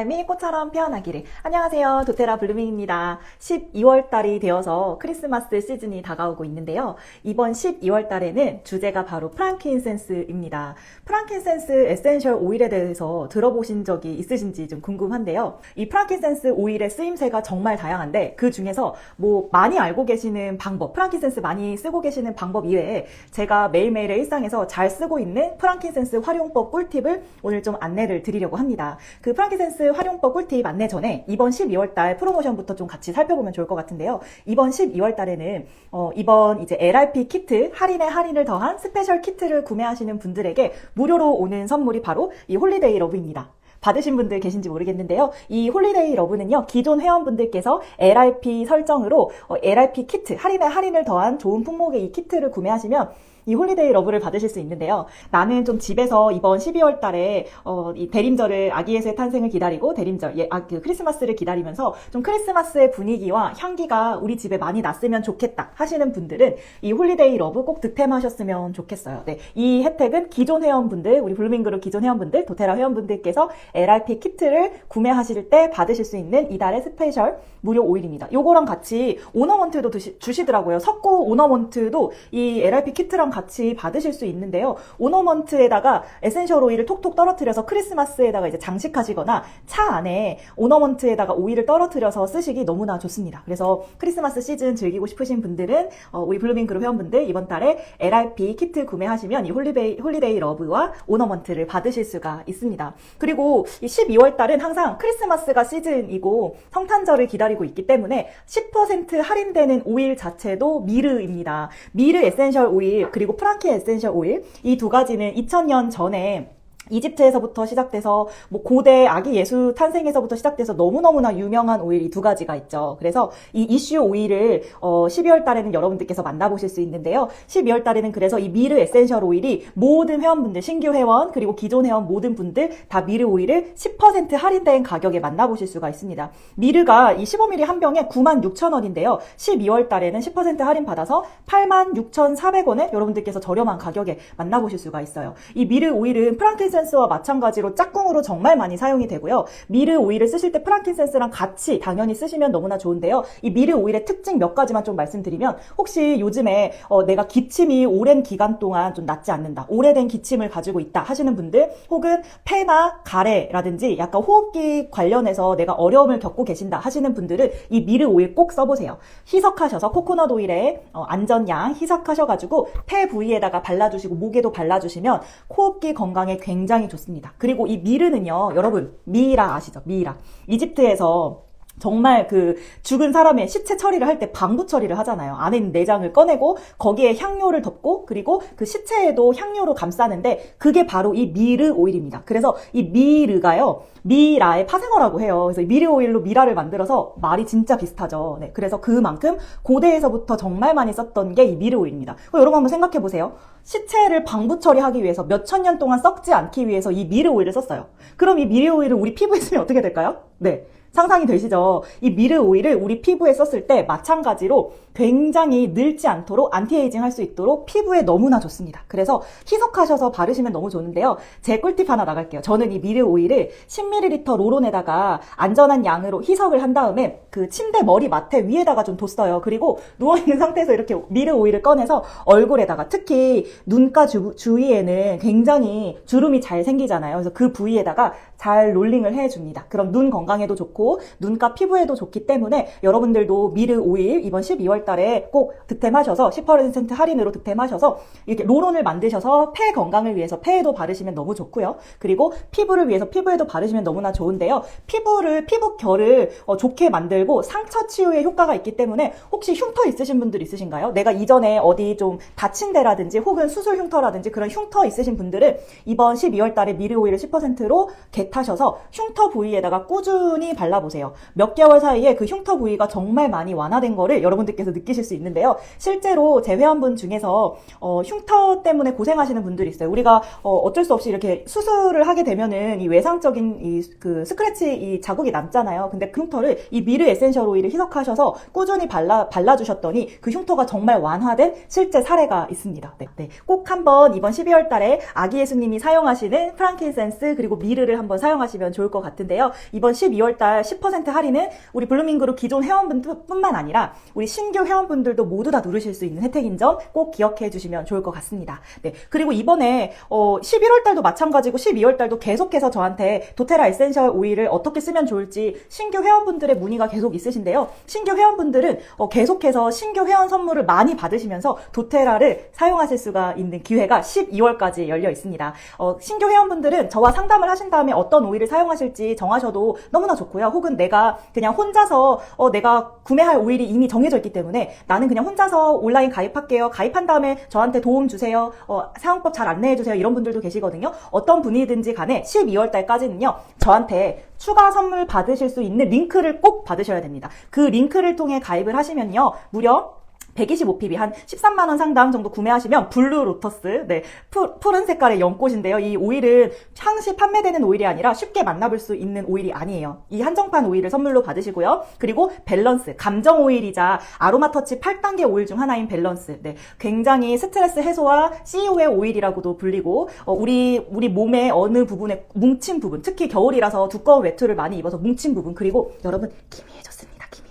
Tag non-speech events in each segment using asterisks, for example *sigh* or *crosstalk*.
삶이 꽃처럼 피어나기를. 안녕하세요. 도테라 블루밍입니다. 12월 달이 되어서 크리스마스 시즌이 다가오고 있는데요. 이번 12월 달에는 주제가 바로 프랑킨센스입니다. 프랑킨센스 에센셜 오일에 대해서 들어보신 적이 있으신지 좀 궁금한데요. 이 프랑킨센스 오일의 쓰임새가 정말 다양한데 그 중에서 뭐 많이 알고 계시는 방법, 프랑킨센스 많이 쓰고 계시는 방법 이외에 제가 매일매일의 일상에서 잘 쓰고 있는 프랑킨센스 활용법 꿀팁을 오늘 좀 안내를 드리려고 합니다. 그 프랑킨센스 활용법 꿀팁 안내 전에 이번 12월 달 프로모션부터 좀 같이 살펴보면 좋을 것 같은데요. 이번 12월 달에는 어, 이번 이제 LRP 키트 할인에 할인을 더한 스페셜 키트를 구매하시는 분들에게 무료로 오는 선물이 바로 이 홀리데이 러브입니다. 받으신 분들 계신지 모르겠는데요. 이 홀리데이 러브는요, 기존 회원분들께서 LRP 설정으로 어, LRP 키트, 할인에 할인을 더한 좋은 품목의 이 키트를 구매하시면 이 홀리데이 러브를 받으실 수 있는데요. 나는 좀 집에서 이번 12월 달에 어, 이 대림절을 아기 예수의 탄생을 기다리고 대림절, 예, 아, 그 크리스마스를 기다리면서 좀 크리스마스의 분위기와 향기가 우리 집에 많이 났으면 좋겠다 하시는 분들은 이 홀리데이 러브 꼭 득템하셨으면 좋겠어요. 네, 이 혜택은 기존 회원분들, 우리 블루밍그룹 기존 회원분들, 도테라 회원분들께서 LRP 키트를 구매하실 때 받으실 수 있는 이달의 스페셜 무료 오일입니다. 요거랑 같이 오너먼트도 드시- 주시더라고요. 석고 오너먼트도 이 LRP 키트랑 같이 받으실 수 있는데요. 오너먼트에다가 에센셜 오일을 톡톡 떨어뜨려서 크리스마스에다가 이제 장식하시거나 차 안에 오너먼트에다가 오일을 떨어뜨려서 쓰시기 너무나 좋습니다. 그래서 크리스마스 시즌 즐기고 싶으신 분들은 어, 우리 블루밍 그룹 회원분들 이번 달에 LRP 키트 구매하시면 이 홀리데이, 홀리데이 러브와 오너먼트를 받으실 수가 있습니다. 그리고 이 12월 달은 항상 크리스마스가 시즌이고 성탄절을 기다리고 있기 때문에 10% 할인되는 오일 자체도 미르입니다. 미르 에센셜 오일 그리고 프랑키 에센셜 오일. 이 두 가지는 2000년 전에 이집트에서부터 시작돼서 뭐 고대 아기 예수 탄생에서부터 시작돼서 너무너무나 유명한 오일 이 두 가지가 있죠. 그래서 이 이슈 오일을 어 12월 달에는 여러분들께서 만나보실 수 있는데요. 12월 달에는 그래서 이 미르 에센셜 오일이 모든 회원분들 신규 회원 그리고 기존 회원 모든 분들 다 미르 오일을 10% 할인된 가격에 만나보실 수가 있습니다. 미르가 이 15ml 한 병에 96,000원인데요. 12월 달에는 10% 할인 받아서 86,400원에 여러분들께서 저렴한 가격에 만나보실 수가 있어요. 이 미르 오일은 프랑 킨센스와 마찬가지로 짝꿍으로 정말 많이 사용이 되고요. 미르 오일을 쓰실 때 프랑킨센스랑 같이 당연히 쓰시면 너무나 좋은데요. 이 미르 오일의 특징 몇 가지만 좀 말씀드리면 혹시 요즘에 어, 내가 기침이 오랜 기간 동안 좀 낫지 않는다. 오래된 기침을 가지고 있다 하시는 분들 혹은 폐나 가래라든지 약간 호흡기 관련해서 내가 어려움을 겪고 계신다 하시는 분들은 이 미르 오일 꼭 써보세요. 희석하셔서 코코넛 오일에 어, 안전양 희석하셔가지고 폐 부위에다가 발라주시고 목에도 발라주시면 호흡기 건강에 굉장히 좋습니다. 그리고 이 미르는요, 여러분 미이라 아시죠? 미이라 이집트에서 정말 그 죽은 사람의 시체 처리를 할 때 방부 처리를 하잖아요. 안에 있는 내장을 꺼내고 거기에 향료를 덮고 그리고 그 시체에도 향료로 감싸는데 그게 바로 이 미르 오일입니다. 그래서 이 미르가요. 미라의 파생어라고 해요. 그래서 이 미르 오일로 미라를 만들어서 말이 진짜 비슷하죠. 네. 그래서 그만큼 고대에서부터 정말 많이 썼던 게 이 미르 오일입니다. 여러분 한번 생각해 보세요. 시체를 방부 처리하기 위해서 몇 천 년 동안 썩지 않기 위해서 이 미르 오일을 썼어요. 그럼 이 미르 오일을 우리 피부에 쓰면 어떻게 될까요? 네. 상상이 되시죠? 이 미르 오일을 우리 피부에 썼을 때 마찬가지로 굉장히 늙지 않도록 안티에이징 할 수 있도록 피부에 너무나 좋습니다. 그래서 희석하셔서 바르시면 너무 좋은데요. 제 꿀팁 하나 나갈게요. 저는 이 미르 오일을 10ml 롤온에다가 안전한 양으로 희석을 한 다음에 그 침대 머리 맡에 위에다가 좀 뒀어요. 그리고 누워있는 상태에서 이렇게 미르 오일을 꺼내서 얼굴에다가 특히 눈가 주, 주위에는 굉장히 주름이 잘 생기잖아요. 그래서 그 부위에다가 잘 롤링을 해줍니다. 그럼 눈 건강에도 좋고 눈가 피부에도 좋기 때문에 여러분들도 미르 오일 이번 12월 달에 꼭 득템하셔서 10% 할인으로 득템하셔서 이렇게 롤온을 만드셔서 폐 건강을 위해서 폐에도 바르시면 너무 좋고요. 그리고 피부를 위해서 피부에도 바르시면 너무나 좋은데요. 피부를 피부 결을 어, 좋게 만들고 상처 치유에 효과가 있기 때문에 혹시 흉터 있으신 분들 있으신가요? 내가 이전에 어디 좀 다친 데라든지 혹은 수술 흉터라든지 그런 흉터 있으신 분들은 이번 12월 달에 미르 오일을 10%로 겟하셔서 흉터 부위에다가 꾸준히 발라보세요. 몇 개월 사이에 그 흉터 부위가 정말 많이 완화된 거를 여러분들께서 느끼실 수 있는데요. 실제로 제 회원분 중에서 어, 흉터 때문에 고생하시는 분들이 있어요. 우리가 어, 쩔수 없이 이렇게 수술을 하게 되면은 이 외상적인 이 그 스크래치 이 자국이 남잖아요. 근데 그 흉터를 이 미르 에센셜 오일을 희석하셔서 꾸준히 발라 발라주셨더니 그 흉터가 정말 완화된 실제 사례가 있습니다. 네, 네. 꼭 한번 이번 12월 달에 아기 예수님이 사용하시는 프랑킨센스 그리고 미르를 한번 사용하시면 좋을 것 같은데요. 이번 12월 달 10% 할인은 우리 블루밍그룹 기존 회원분들뿐만 아니라 우리 신규 회원분들도 모두 다 누르실 수 있는 혜택인 점 꼭 기억해 주시면 좋을 것 같습니다. 네. 그리고 이번에 어 11월 달도 마찬가지고 12월 달도 계속해서 저한테 도테라 에센셜 오일을 어떻게 쓰면 좋을지 신규 회원분들의 문의가 계속 있으신데요. 신규 회원분들은 어, 계속해서 신규 회원 선물을 많이 받으시면서 도테라를 사용하실 수가 있는 기회가 12월까지 열려 있습니다. 어, 신규 회원분들은 저와 상담을 하신 다음에 어떤 오일을 사용하실지 정하셔도 너무나 좋고요. 혹은 내가 그냥 혼자서 어, 내가 구매할 오일이 이미 정해져 있기 때문에 나는 그냥 혼자서 온라인 가입할게요. 가입한 다음에 저한테 도움 주세요. 어, 사용법 잘 안내해 주세요. 이런 분들도 계시거든요. 어떤 분이든지 간에 12월 달까지는요. 저한테 추가 선물 받으실 수 있는 링크를 꼭 받으셔야 됩니다. 그 링크를 통해 가입을 하시면요. 무려 125pb 한 13만 원 상당 정도 구매하시면 블루 로터스 네 푸, 푸른 색깔의 연꽃인데요. 이 오일은 항시 판매되는 오일이 아니라 쉽게 만나볼 수 있는 오일이 아니에요. 이 한정판 오일을 선물로 받으시고요. 그리고 밸런스 감정 오일이자 아로마 터치 8단계 오일 중 하나인 밸런스 네 굉장히 스트레스 해소와 CEO의 오일이라고도 불리고 어, 우리 우리 몸의 어느 부분에 뭉친 부분 특히 겨울이라서 두꺼운 외투를 많이 입어서 뭉친 부분 그리고 여러분 기미해졌습니다.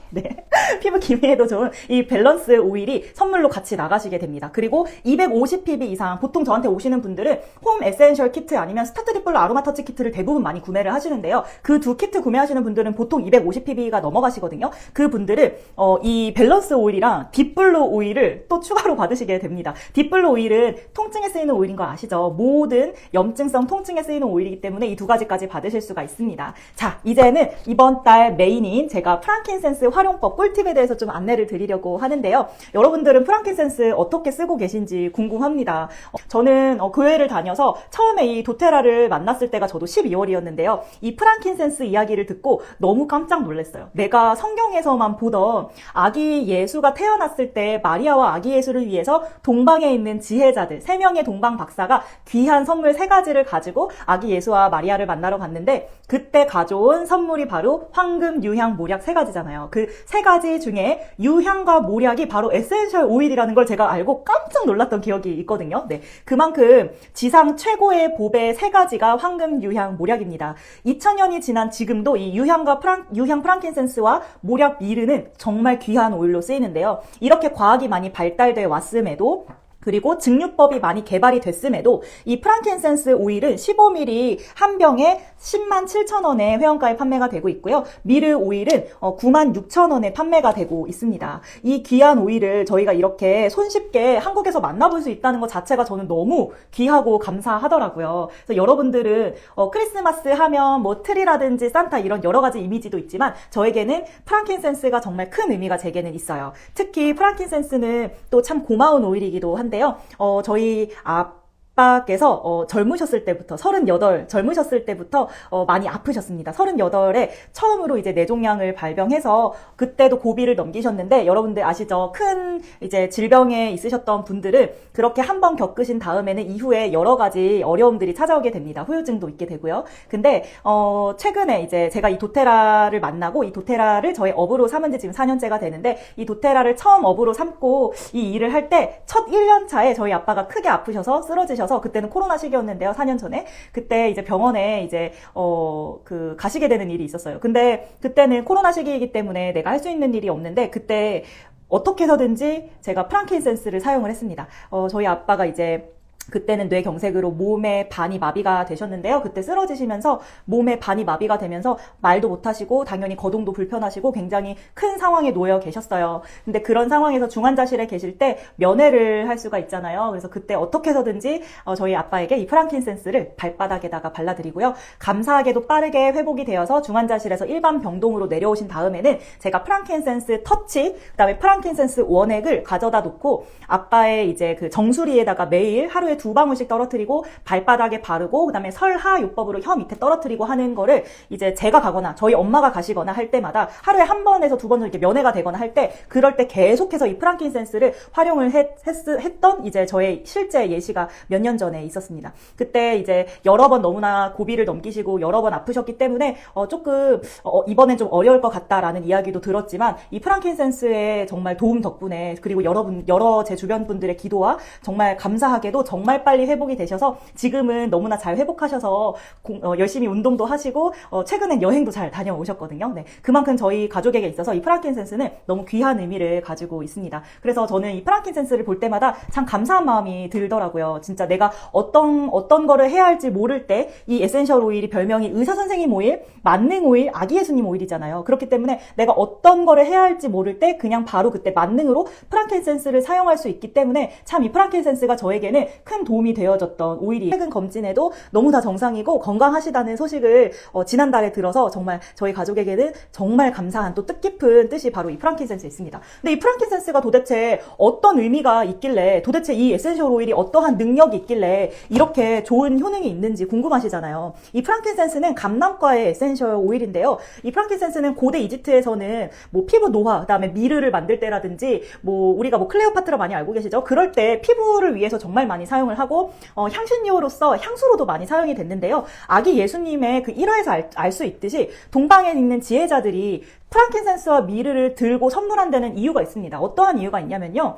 *laughs* 네. 피부 기미에도 좋은 이 밸런스 오일이 선물로 같이 나가시게 됩니다. 그리고 250pb 이상 보통 저한테 오시는 분들은 홈 에센셜 키트 아니면 스타트 디플로 아로마 터치 키트를 대부분 많이 구매를 하시는데요. 그 두 키트 구매하시는 분들은 보통 250pb가 넘어가시거든요. 그 분들은 어, 이 밸런스 오일이랑 딥블루 오일을 또 추가로 받으시게 됩니다. 딥블루 오일은 통증에 쓰이는 오일인 거 아시죠? 모든 염증성 통증에 쓰이는 오일이기 때문에 이 두 가지까지 받으실 수가 있습니다. 자, 이제는 이번 달 메인인 제가 프랑킨센스 활용법 꿀팁에 대해서 좀 안내를 드리려고 하는데요. 여러분들은 프랑킨센스 어떻게 쓰고 계신지 궁금합니다. 어, 저는 어, 교회를 다녀서 처음에 이 도테라를 만났을 때가 저도 12월이었는데요. 이 프랑킨센스 이야기를 듣고 너무 깜짝 놀랐어요. 내가 성경에서만 보던 아기 예수가 태어났을 때 마리아와 아기 예수를 위해서 동방에 있는 지혜자들, 세 명의 동방 박사가 귀한 선물 세 가지를 가지고 아기 예수와 마리아를 만나러 갔는데 그때 가져온 선물이 바로 황금, 유향, 모략 세 가지잖아요. 그세 가지 중에 유향과 모략이 바로 에센셜 오일이라는 걸 제가 알고 깜짝 놀랐던 기억이 있거든요. 네. 그만큼 지상 최고의 보배 세 가지가 황금, 유향, 모략입니다. 2000년이 지난 지금도 이 유향과 프랑, 유향 프랑킨센스와 모략 미르는 정말 귀한 오일로 쓰이는데요. 이렇게 과학이 많이 발달돼 왔음에도 그리고 증류법이 많이 개발이 됐음에도 이 프랑켄센스 오일은 15ml 한 병에 10만 7천 원에 회원가에 판매가 되고 있고요. 미르 오일은 9만 6천 원에 판매가 되고 있습니다. 이 귀한 오일을 저희가 이렇게 손쉽게 한국에서 만나볼 수 있다는 것 자체가 저는 너무 귀하고 감사하더라고요. 그래서 여러분들은 어, 크리스마스 하면 뭐 트리라든지 산타 이런 여러 가지 이미지도 있지만 저에게는 프랑켄센스가 정말 큰 의미가 제게는 있어요. 특히 프랑켄센스는 또 참 고마운 오일이기도 한데 한데요. 어, 저희 앞 아빠께서 어, 젊으셨을 때부터 38 젊으셨을 때부터 어, 많이 아프셨습니다. 38에 처음으로 이제 뇌종양을 발병해서 그때도 고비를 넘기셨는데 여러분들 아시죠? 큰 이제 질병에 있으셨던 분들은 그렇게 한 번 겪으신 다음에는 이후에 여러 가지 어려움들이 찾아오게 됩니다. 후유증도 있게 되고요. 근데 어, 최근에 이제 제가 이 도테라를 만나고 이 도테라를 저의 업으로 삼은 지 지금 4년째가 되는데 이 도테라를 처음 업으로 삼고 이 일을 할 때 첫 1년 차에 저희 아빠가 크게 아프셔서 쓰러지셔서 하셔서 그때는 코로나 시기였는데요. 4년 전에. 그때 이제 병원에 이제 어 그 가시게 되는 일이 있었어요. 근데 그때는 코로나 시기이기 때문에 내가 할 수 있는 일이 없는데 그때 어떻게 해서든지 제가 프랑킨센스를 사용을 했습니다. 어 저희 아빠가 이제 그때는 뇌경색으로 몸의 반이 마비가 되셨는데요. 그때 쓰러지시면서 몸의 반이 마비가 되면서 말도 못하시고 당연히 거동도 불편하시고 굉장히 큰 상황에 놓여 계셨어요. 근데 그런 상황에서 중환자실에 계실 때 면회를 할 수가 있잖아요. 그래서 그때 어떻게 해서든지 어, 저희 아빠에게 이 프랑킨센스를 발바닥에다가 발라드리고요. 감사하게도 빠르게 회복이 되어서 중환자실에서 일반 병동으로 내려오신 다음에는 제가 프랑킨센스 터치, 그다음에 프랑킨센스 원액을 가져다 놓고 아빠의 이제 그 정수리에다가 매일 하루에 두 방울씩 떨어뜨리고 발바닥에 바르고 그다음에 설하 요법으로 혀 밑에 떨어뜨리고 하는 거를 이제 제가 가거나 저희 엄마가 가시거나 할 때마다 하루에 한 번에서 두 번 이렇게 면회가 되거나 할 때 그럴 때 계속해서 이 프랑킨센스를 활용을 했, 했, 던 이제 저의 실제 예시가 몇 년 전에 있었습니다. 그때 이제 여러 번 너무나 고비를 넘기시고 여러 번 아프셨기 때문에 어 조금 어 이번엔 좀 어려울 것 같다라는 이야기도 들었지만 이 프랑킨센스의 정말 도움 덕분에 그리고 여러분 여러 제 주변 분들의 기도와 정말 감사하게도 정말 정말 빨리 회복이 되셔서 지금은 너무나 잘 회복하셔서 공- 어, 열심히 운동도 하시고 어, 최근엔 여행도 잘 다녀오셨거든요. 네, 그만큼 저희 가족에게 있어서 이 프랑킨센스는 너무 귀한 의미를 가지고 있습니다. 그래서 저는 이 프랑킨센스를 볼 때마다 참 감사한 마음이 들더라고요. 진짜 내가 어떤 어떤 거를 해야 할지 모를 때 이 에센셜 오일이 별명이 의사 선생님 오일, 만능 오일, 아기 예수님 오일이잖아요. 그렇기 때문에 내가 어떤 거를 해야 할지 모를 때 그냥 바로 그때 만능으로 프랑킨센스를 사용할 수 있기 때문에 참 이 프랑킨센스가 저에게는 큰 도움이 되어졌던 오일이 최근 검진에도 너무 다 정상이고 건강하시다는 소식을 어, 지난달에 들어서 정말 저희 가족에게는 정말 감사한 또 뜻깊은 뜻이 바로 이 프랑킨센스에 있습니다. 근데 이 프랑킨센스가 도대체 어떤 의미가 있길래 도대체 이 에센셜 오일이 어떠한 능력이 있길래 이렇게 좋은 효능이 있는지 궁금하시잖아요. 이 프랑킨센스는 감남과의 에센셜 오일인데요. 이 프랑킨센스는 고대 이집트에서는 뭐 피부 노화, 그다음에 미르를 만들 때라든지 뭐 우리가 뭐 클레오파트라 많이 알고 계시죠? 그럴 때 피부를 위해서 정말 많이 사용 을 하고 어, 향신료로서 향수로도 많이 사용이 됐는데요. 아기 예수님의 그 일화에서 알 수 있듯이 동방에 있는 지혜자들이 프랑킨센스와 미르를 들고 선물한 데는 이유가 있습니다. 어떠한 이유가 있냐면요.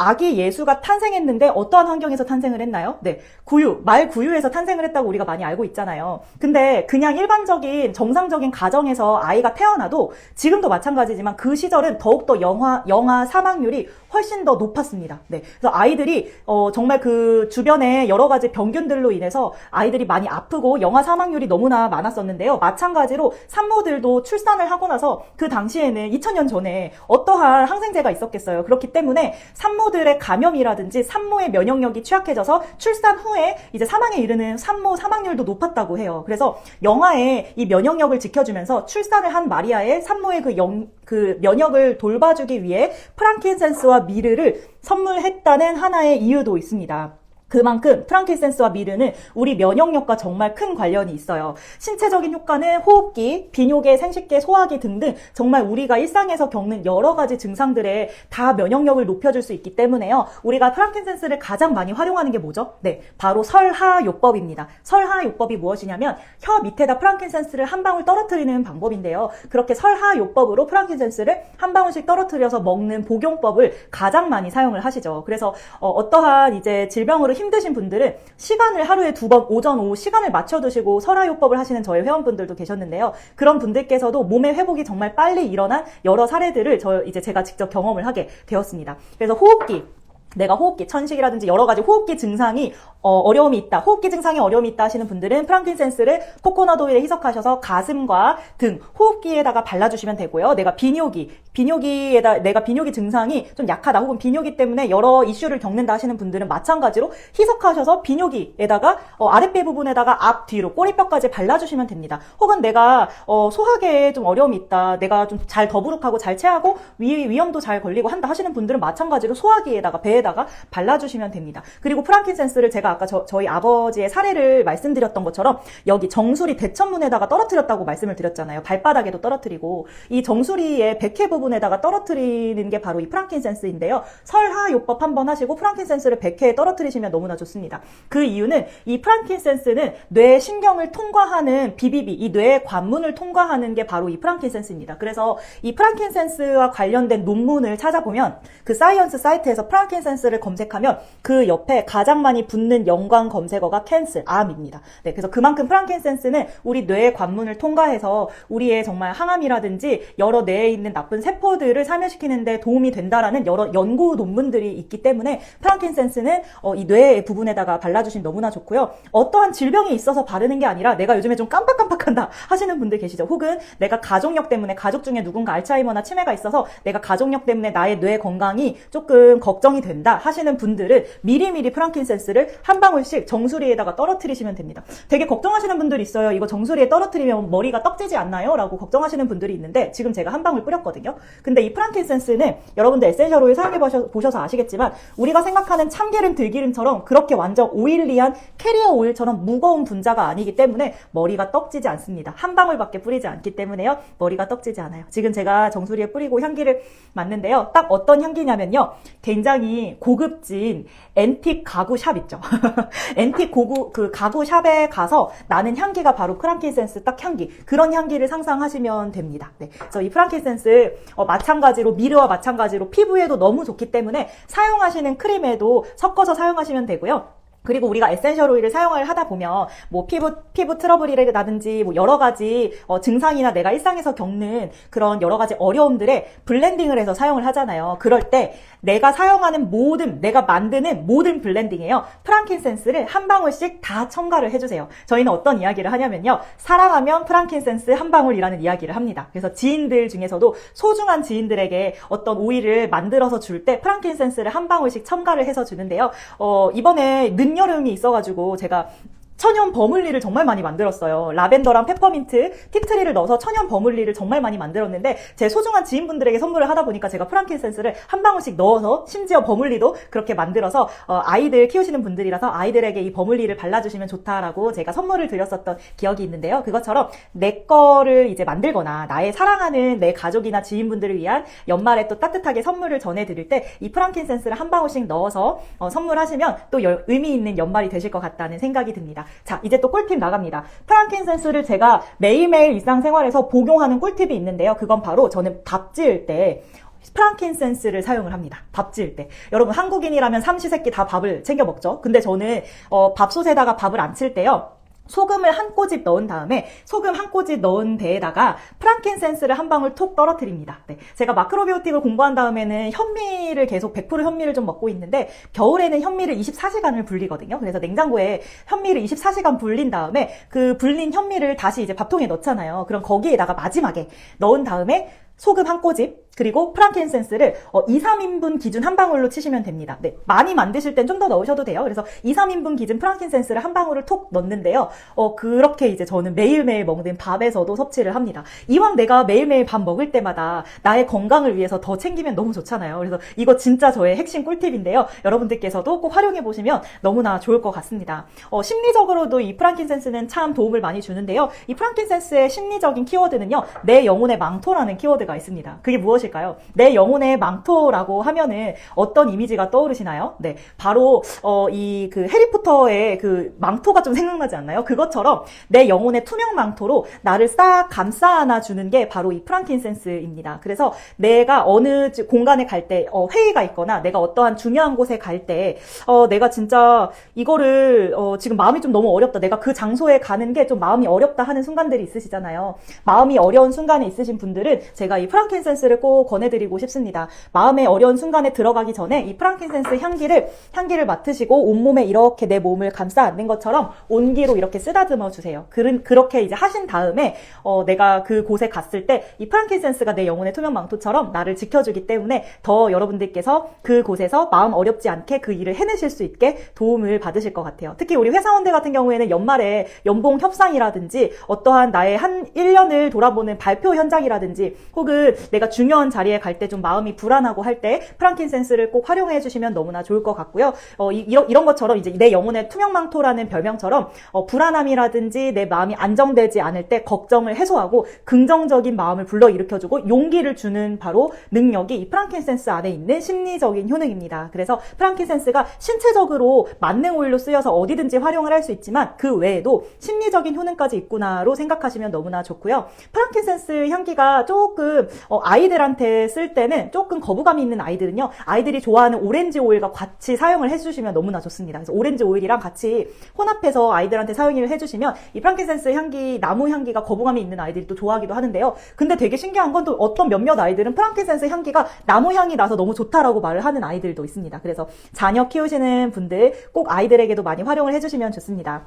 아기 예수가 탄생했는데 어떠한 환경에서 탄생을 했나요? 네. 구유, 말 구유에서 탄생을 했다고 우리가 많이 알고 있잖아요. 근데 그냥 일반적인 정상적인 가정에서 아이가 태어나도 지금도 마찬가지지만 그 시절은 더욱더 영아, 영아 사망률이 훨씬 더 높았습니다. 네. 그래서 아이들이 어, 정말 그 주변에 여러 가지 병균들로 인해서 아이들이 많이 아프고 영아 사망률이 너무나 많았었는데요. 마찬가지로 산모들도 출산을 하고 나서 그 당시에는 2000년 전에 어떠한 항생제가 있었겠어요. 그렇기 때문에 산모들의 감염이라든지 산모의 면역력이 취약해져서 출산 후에 이제 사망에 이르는 산모 사망률도 높았다고 해요. 그래서 영아의 이 면역력을 지켜주면서 출산을 한 마리아의 산모의 그, 영, 그 면역을 돌봐주기 위해 프랑킨센스와 미르를 선물했다는 하나의 이유도 있습니다. 그만큼 프랑킨센스와 미르는 우리 면역력과 정말 큰 관련이 있어요. 신체적인 효과는 호흡기, 비뇨기, 생식기, 소화기 등등 정말 우리가 일상에서 겪는 여러 가지 증상들에 다 면역력을 높여줄 수 있기 때문에요. 우리가 프랑킨센스를 가장 많이 활용하는 게 뭐죠? 네, 바로 설하요법입니다. 설하요법이 무엇이냐면 혀 밑에다 프랑킨센스를 한 방울 떨어뜨리는 방법인데요. 그렇게 설하요법으로 프랑킨센스를 한 방울씩 떨어뜨려서 먹는 복용법을 가장 많이 사용을 하시죠. 그래서 어, 떠한 이제 질병으로 힘드신 분들은 시간을 하루에 두 번 오전 오후 시간을 맞춰 두시고 설화요법을 하시는 저희 회원분들도 계셨는데요. 그런 분들께서도 몸의 회복이 정말 빨리 일어난 여러 사례들을 저 이제 제가 직접 경험을 하게 되었습니다. 그래서 호흡기 내가 호흡기, 천식이라든지 여러 가지 호흡기 증상이 어, 려움이 있다, 호흡기 증상에 어려움이 있다 하시는 분들은 프랑킨센스를 코코넛 오일에 희석하셔서 가슴과 등 호흡기에다가 발라주시면 되고요. 내가 비뇨기, 비뇨기에다 내가 비뇨기 증상이 좀 약하다 혹은 비뇨기 때문에 여러 이슈를 겪는다 하시는 분들은 마찬가지로 희석하셔서 비뇨기에다가 어, 아랫배 부분에다가 앞 뒤로 꼬리뼈까지 발라주시면 됩니다. 혹은 내가 어, 소화계에 좀 어려움이 있다, 내가 좀 잘 더부룩하고 잘 체하고 위, 위험도 잘 걸리고 한다 하시는 분들은 마찬가지로 소화기에다가 배에다가 발라주시면 됩니다. 그리고 프랑킨센스를 제가 아까 저, 저희 아버지의 사례를 말씀드렸던 것처럼 여기 정수리 대천문에다가 떨어뜨렸다고 말씀을 드렸잖아요. 발바닥에도 떨어뜨리고 이 정수리의 백회 부분에다가 떨어뜨리는 게 바로 이 프랑킨센스인데요. 설하요법 한번 하시고 프랑킨센스를 백회에 떨어뜨리시면 너무나 좋습니다. 그 이유는 이 프랑킨센스는 뇌 신경을 통과하는 비비비, 이 뇌의 관문을 통과하는 게 바로 이 프랑킨센스입니다. 그래서 이 프랑킨센스와 관련된 논문을 찾아보면 그 사이언스 사이트에서 프랑킨센스를 검색하면 그 옆에 가장 많이 붙는 연관 검색어가 캔슬, 암입니다. 네, 그래서 그만큼 프랑킨센스는 우리 뇌의 관문을 통과해서 우리의 정말 항암이라든지 여러 뇌에 있는 나쁜 세포들을 사멸시키는데 도움이 된다라는 여러 연구 논문들이 있기 때문에 프랑킨센스는 어, 이 뇌의 부분에다가 발라주시면 너무나 좋고요. 어떠한 질병이 있어서 바르는 게 아니라 내가 요즘에 좀 깜빡깜빡한다 하시는 분들 계시죠. 혹은 내가 가족력 때문에 가족 중에 누군가 알츠하이머나 치매가 있어서 내가 가족력 때문에 나의 뇌 건강이 조금 걱정이 된다 하시는 분들은 미리미리 프랑킨센스를 한 방울씩 정수리에다가 떨어뜨리시면 됩니다. 되게 걱정하시는 분들이 있어요. 이거 정수리에 떨어뜨리면 머리가 떡지지 않나요? 라고 걱정하시는 분들이 있는데 지금 제가 한 방울 뿌렸거든요. 근데 이 프랑킨센스는 여러분들 에센셜 오일 사용해 보셔- 보셔서 아시겠지만 우리가 생각하는 참기름, 들기름처럼 그렇게 완전 오일리한 캐리어 오일처럼 무거운 분자가 아니기 때문에 머리가 떡지지 않습니다. 한 방울밖에 뿌리지 않기 때문에요. 머리가 떡지지 않아요. 지금 제가 정수리에 뿌리고 향기를 맡는데요. 딱 어떤 향기냐면요. 굉장히 고급진 앤틱 가구 샵 있죠. *laughs* *laughs* 앤틱 고구 그 가구 샵에 가서 나는 향기가 바로 프랑킨센스 딱 향기 그런 향기를 상상하시면 됩니다. 네. 그래서 이 프랑킨센스 어, 마찬가지로 미르와 마찬가지로 피부에도 너무 좋기 때문에 사용하시는 크림에도 섞어서 사용하시면 되고요. 그리고 우리가 에센셜 오일을 사용을 하다 보면 뭐 피부 피부 트러블이라든지 뭐 여러 가지 어, 증상이나 내가 일상에서 겪는 그런 여러 가지 어려움들에 블렌딩을 해서 사용을 하잖아요. 그럴 때 내가 사용하는 모든 내가 만드는 모든 블렌딩에요. 프랑킨센스를 한 방울씩 다 첨가를 해주세요. 저희는 어떤 이야기를 하냐면요. 사랑하면 프랑킨센스 한 방울이라는 이야기를 합니다. 그래서 지인들 중에서도 소중한 지인들에게 어떤 오일을 만들어서 줄 때 프랑킨센스를 한 방울씩 첨가를 해서 주는데요. 어, 이번에 늦여름이 있어가지고 제가 천연 버물리를 정말 많이 만들었어요. 라벤더랑 페퍼민트, 티트리를 넣어서 천연 버물리를 정말 많이 만들었는데 제 소중한 지인분들에게 선물을 하다 보니까 제가 프랑킨센스를 한 방울씩 넣어서 심지어 버물리도 그렇게 만들어서 어, 아이들 키우시는 분들이라서 아이들에게 이 버물리를 발라주시면 좋다라고 제가 선물을 드렸었던 기억이 있는데요. 그것처럼 내 거를 이제 만들거나 나의 사랑하는 내 가족이나 지인분들을 위한 연말에 또 따뜻하게 선물을 전해드릴 때 이 프랑킨센스를 한 방울씩 넣어서 어, 선물하시면 또 여- 의미 있는 연말이 되실 것 같다는 생각이 듭니다. 자, 이제 또 꿀팁 나갑니다. 프랑킨센스를 제가 매일매일 일상생활에서 복용하는 꿀팁이 있는데요. 그건 바로 저는 밥 지을 때 프랑킨센스를 사용을 합니다. 밥 지을 때. 여러분 한국인이라면 삼시세끼 다 밥을 챙겨 먹죠. 근데 저는 어, 밥솥에다가 밥을 안 칠 때요. 소금을 한 꼬집 넣은 다음에 소금 한 꼬집 넣은 배에다가 프랑킨센스를 한 방울 톡 떨어뜨립니다. 네. 제가 마크로비오틱을 공부한 다음에는 현미를 계속 100% 현미를 좀 먹고 있는데 겨울에는 현미를 24시간을 불리거든요. 그래서 냉장고에 현미를 24시간 불린 다음에 그 불린 현미를 다시 이제 밥통에 넣잖아요. 그럼 거기에다가 마지막에 넣은 다음에 소금 한 꼬집 그리고 프랑킨센스를 어, 2, 3인분 기준 한 방울로 치시면 됩니다. 네, 많이 만드실 땐 좀 더 넣으셔도 돼요. 그래서 2, 3인분 기준 프랑킨센스를 한 방울을 톡 넣는데요. 어, 그렇게 이제 저는 매일매일 먹는 밥에서도 섭취를 합니다. 이왕 내가 매일매일 밥 먹을 때마다 나의 건강을 위해서 더 챙기면 너무 좋잖아요. 그래서 이거 진짜 저의 핵심 꿀팁인데요. 여러분들께서도 꼭 활용해 보시면 너무나 좋을 것 같습니다. 어, 심리적으로도 이 프랑킨센스는 참 도움을 많이 주는데요. 이 프랑킨센스의 심리적인 키워드는요. 내 영혼의 망토라는 키워드가 있습니다. 그게 무엇일까요? 내 영혼의 망토라고 하면은 어떤 이미지가 떠오르시나요? 네, 바로 어, 이 그 해리포터의 그 망토가 좀 생각나지 않나요? 그것처럼 내 영혼의 투명 망토로 나를 싹 감싸 안아 주는 게 바로 이 프랑킨센스입니다. 그래서 내가 어느 지- 공간에 갈때 회의가 있거나 내가 어떠한 중요한 곳에 갈 때 어, 내가 진짜 이거를 어, 지금 마음이 좀 너무 어렵다. 내가 그 장소에 가는 게 좀 마음이 어렵다 하는 순간들이 있으시잖아요. 마음이 어려운 순간에 있으신 분들은 제가 이 프랑킨센스를 꼭 권해드리고 싶습니다. 마음의 어려운 순간에 들어가기 전에 이 프랑킨센스 향기를 향기를 맡으시고 온몸에 이렇게 내 몸을 감싸 안는 것처럼 온기로 이렇게 쓰다듬어 주세요. 그른, 그렇게 이제 하신 다음에 어, 내가 그 곳에 갔을 때 이 프랑킨센스가 내 영혼의 투명 망토처럼 나를 지켜주기 때문에 더 여러분들께서 그 곳에서 마음 어렵지 않게 그 일을 해내실 수 있게 도움을 받으실 것 같아요. 특히 우리 회사원들 같은 경우에는 연말에 연봉 협상이라든지 어떠한 나의 한 1년을 돌아보는 발표 현장이라든지 혹은 내가 중요한 자리에 갈 때 좀 마음이 불안하고 할 때 프랑킨센스를 꼭 활용해 주시면 너무나 좋을 것 같고요. 어, 이, 런 이런 것처럼 이제 내 영혼의 투명망토라는 별명처럼 어, 불안함이라든지 내 마음이 안정되지 않을 때 걱정을 해소하고 긍정적인 마음을 불러일으켜주고 용기를 주는 바로 능력이 이 프랑킨센스 안에 있는 심리적인 효능입니다. 그래서 프랑킨센스가 신체적으로 만능 오일로 쓰여서 어디든지 활용을 할 수 있지만 그 외에도 심리적인 효능까지 있구나로 생각하시면 너무나 좋고요. 프랑킨센스 향기가 조금 어, 아이들한테 쓸 때는 조금 거부감이 있는 아이들은요. 아이들이 좋아하는 오렌지 오일과 같이 사용을 해주시면 너무나 좋습니다. 그래서 오렌지 오일이랑 같이 혼합해서 아이들한테 사용을 해주시면 이 프랑킨센스 향기, 나무 향기가 거부감이 있는 아이들이 또 좋아하기도 하는데요. 근데 되게 신기한 건 또 어떤 몇몇 아이들은 프랑킨센스 향기가 나무 향이 나서 너무 좋다라고 말을 하는 아이들도 있습니다. 그래서 자녀 키우시는 분들 꼭 아이들에게도 많이 활용을 해주시면 좋습니다.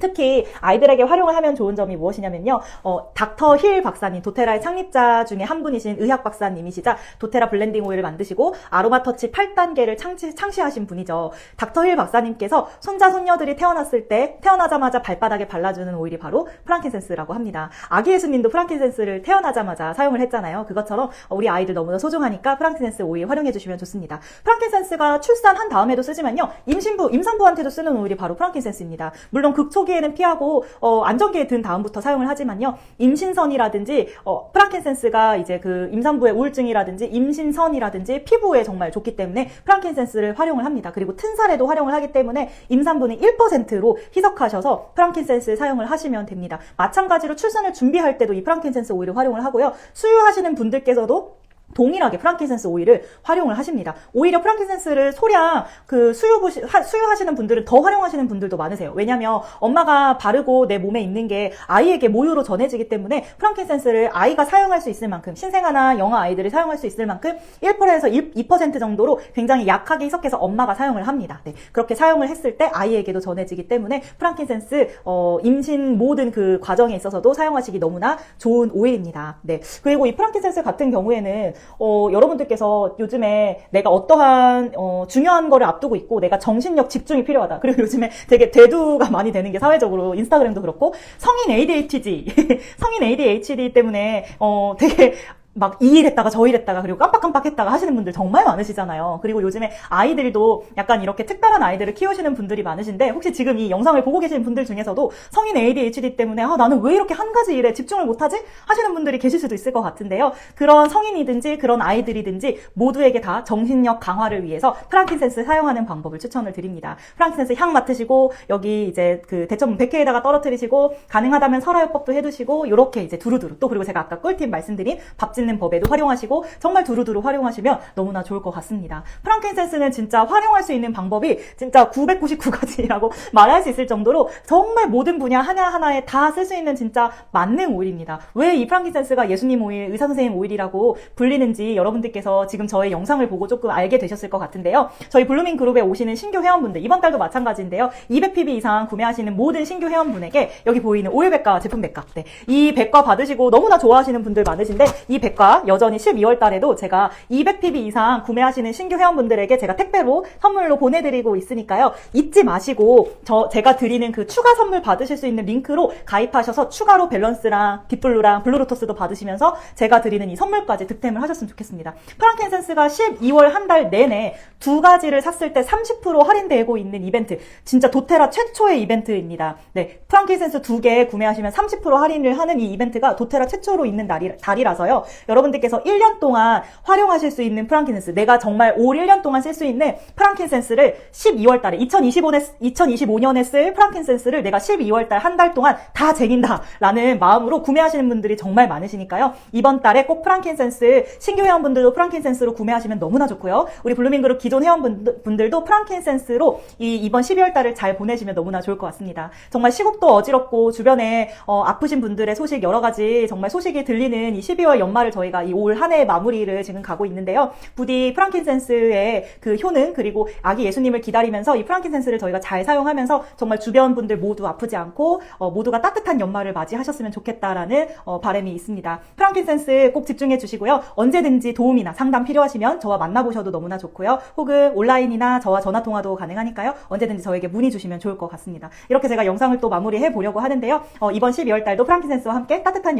특히 아이들에게 활용을 하면 좋은 점이 무엇이냐면요. 어, 닥터 힐 박사님, 도테라의 창립자 중에 한 분이신 의학 박사님이시자 도테라 블렌딩 오일을 만드시고 아로마 터치 8단계를 창시, 창시하신 분이죠. 닥터 힐 박사님께서 손자 손녀들이 태어났을 때 태어나자마자 발바닥에 발라주는 오일이 바로 프랑킨센스라고 합니다. 아기 예수님도 프랑킨센스를 태어나자마자 사용을 했잖아요. 그것처럼 우리 아이들 너무나 소중하니까 프랑킨센스 오일 활용해 주시면 좋습니다. 프랑킨센스가 출산한 다음에도 쓰지만요. 임신부, 임산부한테도 쓰는 오일이 바로 프랑킨센스입니다. 물론 극초 기에는 피하고 어, 안정기에 든 다음부터 사용을 하지만요. 임신선이라든지 어, 프랑킨센스가 이제 그 임산부의 우울증이라든지 임신선이라든지 피부에 정말 좋기 때문에 프랑킨센스를 활용을 합니다. 그리고 튼살에도 활용을 하기 때문에 임산부는 1%로 희석하셔서 프랑킨센스 사용을 하시면 됩니다. 마찬가지로 출산을 준비할 때도 이 프랑킨센스 오일을 활용을 하고요. 수유하시는 분들께서도 동일하게 프랑킨센스 오일을 활용을 하십니다. 오히려 프랑킨센스를 소량 그 수유 수유하시는 분들은 더 활용하시는 분들도 많으세요. 왜냐면 엄마가 바르고 내 몸에 있는 게 아이에게 모유로 전해지기 때문에 프랑킨센스를 아이가 사용할 수 있을 만큼 신생아나 영아 아이들이 사용할 수 있을 만큼 1%에서 2% 정도로 굉장히 약하게 희석해서 엄마가 사용을 합니다. 네, 그렇게 사용을 했을 때 아이에게도 전해지기 때문에 프랑킨센스 어, 임신 모든 그 과정에 있어서도 사용하시기 너무나 좋은 오일입니다. 네, 그리고 이 프랑킨센스 같은 경우에는 어, 여러분들께서 요즘에 내가 어떠한 어, 중요한 거를 앞두고 있고 내가 정신력 집중이 필요하다. 그리고 요즘에 되게 대두가 많이 되는 게 사회적으로 인스타그램도 그렇고 성인 ADHD, *laughs* 성인 ADHD 때문에 어, 되게 막 이 일 했다가 저 일 했다가 그리고 깜빡깜빡 했다가 하시는 분들 정말 많으시잖아요. 그리고 요즘에 아이들도 약간 이렇게 특별한 아이들을 키우시는 분들이 많으신데 혹시 지금 이 영상을 보고 계시는 분들 중에서도 성인 ADHD 때문에 아, 나는 왜 이렇게 한 가지 일에 집중을 못하지? 하시는 분들이 계실 수도 있을 것 같은데요. 그런 성인이든지 그런 아이들이든지 모두에게 다 정신력 강화를 위해서 프랑킨센스 사용하는 방법을 추천을 드립니다. 프랑킨센스 향 맡으시고 여기 이제 그 대처문 100회에다가 떨어뜨리시고 가능하다면 설화요법도 해두시고 이렇게 이제 두루두루 또 그리고 제가 아까 꿀팁 말씀드린 밥짓 짓는 법에도 활용하시고 정말 두루두루 활용하시면 너무나 좋을 것 같습니다. 프랑켄센스는 진짜 활용할 수 있는 방법이 진짜 999가지라고 *laughs* 말할 수 있을 정도로 정말 모든 분야 하나하나에 다 쓸 수 있는 진짜 만능 오일입니다. 왜 이 프랑켄센스가 예수님 오일, 의사 선생님 오일이라고 불리는지 여러분들께서 지금 저의 영상을 보고 조금 알게 되셨을 것 같은데요. 저희 블루밍 그룹에 오시는 신규 회원분들 이번 달도 마찬가지인데요. 200pb 이상 구매하시는 모든 신규 회원분에게 여기 보이는 오일 백과 제품 백과 네. 이 백과 받으시고 너무나 좋아하시는 분들 많으신데 이 백과 백과 여전히 12월 달에도 제가 200pb 이상 구매하시는 신규 회원분들에게 제가 택배로 선물로 보내드리고 있으니까요. 잊지 마시고 저 제가 드리는 그 추가 선물 받으실 수 있는 링크로 가입하셔서 추가로 밸런스랑 딥블루랑 블루로토스도 받으시면서 제가 드리는 이 선물까지 득템을 하셨으면 좋겠습니다. 프랑켄센스가 12월 한 달 내내 두 가지를 샀을 때 30% 할인되고 있는 이벤트. 진짜 도테라 최초의 이벤트입니다. 네, 프랑켄센스 두 개 구매하시면 30% 할인을 하는 이 이벤트가 도테라 최초로 있는 달이, 달이라서요. 여러분들께서 1년 동안 활용하실 수 있는 프랑킨센스, 내가 정말 올 1년 동안 쓸 수 있는 프랑킨센스를 12월 달에 2025년, 2025년에 쓸 프랑킨센스를 내가 12월 달 한 달 동안 다 쟁인다 라는 마음으로 구매하시는 분들이 정말 많으시니까요. 이번 달에 꼭 프랑킨센스 신규 회원분들도 프랑킨센스로 구매하시면 너무나 좋고요. 우리 블루밍그룹 기존 회원분들도 프랑킨센스로 이 이번 12월 달을 잘 보내시면 너무나 좋을 것 같습니다. 정말 시국도 어지럽고 주변에 어, 아프신 분들의 소식 여러 가지 정말 소식이 들리는 이 12월 연말을 저희가 이 올 한해 마무리를 지금 가고 있는데요. 부디 프랑킨센스의 그 효능 그리고 아기 예수님을 기다리면서 이 프랑킨센스를 저희가 잘 사용하면서 정말 주변 분들 모두 아프지 않고 어, 모두가 따뜻한 연말을 맞이하셨으면 좋겠다라는 어, 바람이 있습니다. 프랑킨센스 꼭 집중해 주시고요. 언제든지 도움이나 상담 필요하시면 저와 만나보셔도 너무나 좋고요. 혹은 온라인이나 저와 전화 통화도 가능하니까요. 언제든지 저에게 문의 주시면 좋을 것 같습니다. 이렇게 제가 영상을 또 마무리해 보려고 하는데요. 어, 이번 12월 달도 프랑킨센스와 함께 따뜻한